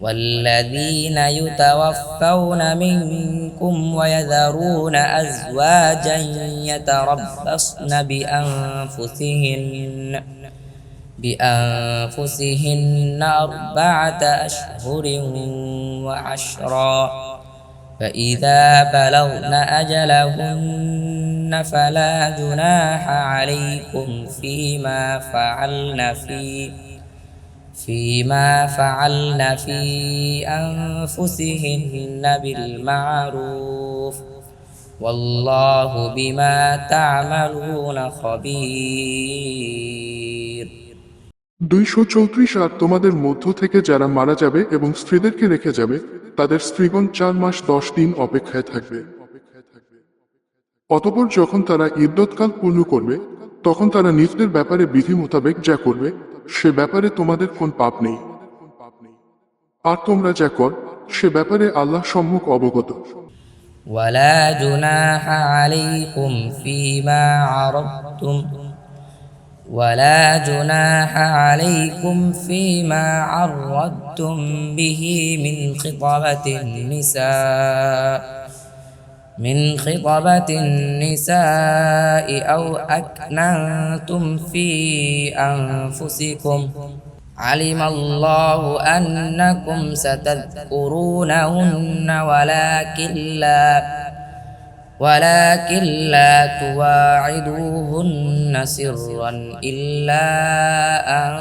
والذين يتوفون منكم ويذرون أزواجا يتربصن بأنفسهن بأنفسهن أربعة أشهر وعشرا فإذا بلغن أجلهن فلا جناح عليكم فيما فعلن في فيما فعلن في أنفسهن بالمعروف والله بما تعملون خبير দুইশো চৌত্রিশ আর তোমাদের মধ্য থেকে যারা মারা যাবে এবং স্ত্রীদেরকে রেখে যাবে তাদের স্ত্রীগণ চার মাস দশ দিন অপেক্ষায় থাকবে অতপর যখন তারা ইদ্যৎকাল পূর্ণ করবে তখন তারা নিজেদের ব্যাপারে বিধি মোতাবেক যা করবে সে ব্যাপারে তোমাদের কোন পাপ নেই আর তোমরা যা কর সে ব্যাপারে আল্লাহ সম্মুখ অবগত ولا جناح عليكم فيما عرضتم ولا جناح عليكم فيما عرضتم به من خطبة النساء من خطبة النساء أو أكننتم في أنفسكم. علم الله أنكم ستذكرونهن ولكن لا ولكن لا تواعدوهن سرا إلا أن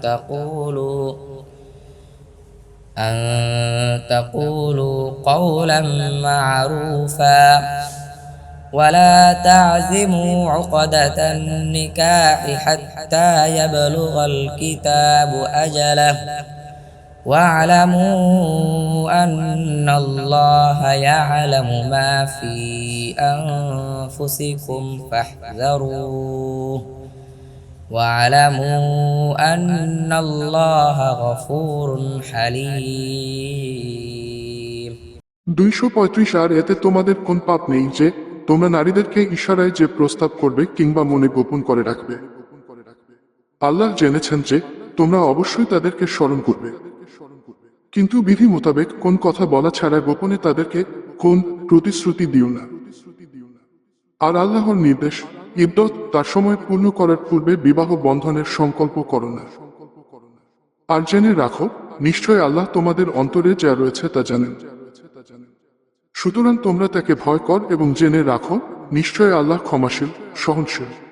تقولوا أن تقولوا قولا معروفا ولا تعزموا عقدة النكاح حتى يبلغ الكتاب أجله واعلموا أن الله يعلم ما في أنفسكم فاحذروه واعلموا أن الله غفور حليم দুইশো পঁয়ত্রিশ আর এতে তোমাদের কোন পাপ নেই যে তোমরা নারীদেরকে ইশারায় যে প্রস্তাব করবে কিংবা মনে গোপন করে রাখবে আল্লাহ জেনেছেন যে তোমরা অবশ্যই তাদেরকে স্মরণ করবে কিন্তু বিধি মোতাবেক কোন কথা বলা ছাড়া গোপনে তাদেরকে কোন প্রতিশ্রুতি দিও না আর আল্লাহর নির্দেশ ইবদত তার সময় পূর্ণ করার পূর্বে বিবাহ বন্ধনের সংকল্প করো না আর জেনে রাখো, নিশ্চয় আল্লাহ তোমাদের অন্তরে যা রয়েছে তা জানেন। সুতরাং তোমরা তাকে ভয় কর এবং জেনে রাখো, নিশ্চয় আল্লাহ ক্ষমাশীল, সহনশীল।